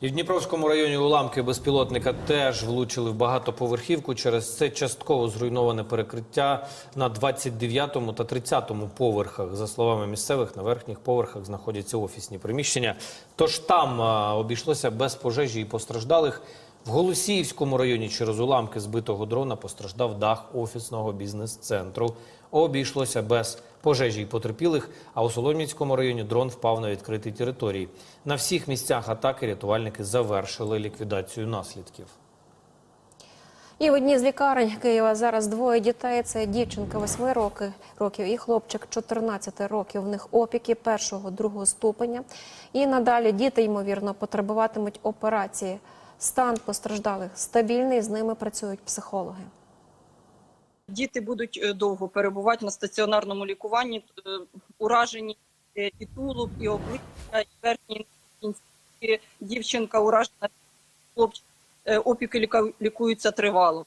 І в Дніпровському районі уламки безпілотника теж влучили в багатоповерхівку. Через це частково зруйноване перекриття на 29 та 30 поверхах. За словами місцевих, на верхніх поверхах знаходяться офісні приміщення. Тож там обійшлося без пожежі і постраждалих. В Голосіївському районі через уламки збитого дрона постраждав дах офісного бізнес-центру. Обійшлося без пожежі й потерпілих, а у Солом'янському районі дрон впав на відкритій території. На всіх місцях атаки рятувальники завершили ліквідацію наслідків. І в одній з лікарень Києва зараз двоє дітей. Це дівчинка 8 роки, років і хлопчик 14 років. В них опіки першого, другого ступеня. І надалі діти, ймовірно, потребуватимуть операції. Стан постраждалих стабільний, з ними працюють психологи. Діти будуть е, довго перебувати на стаціонарному лікуванні, е, уражені е, і тулуб, і обличчя, і верхні. Дівчинка уражена, хлопчик. Опіки лікуються тривало.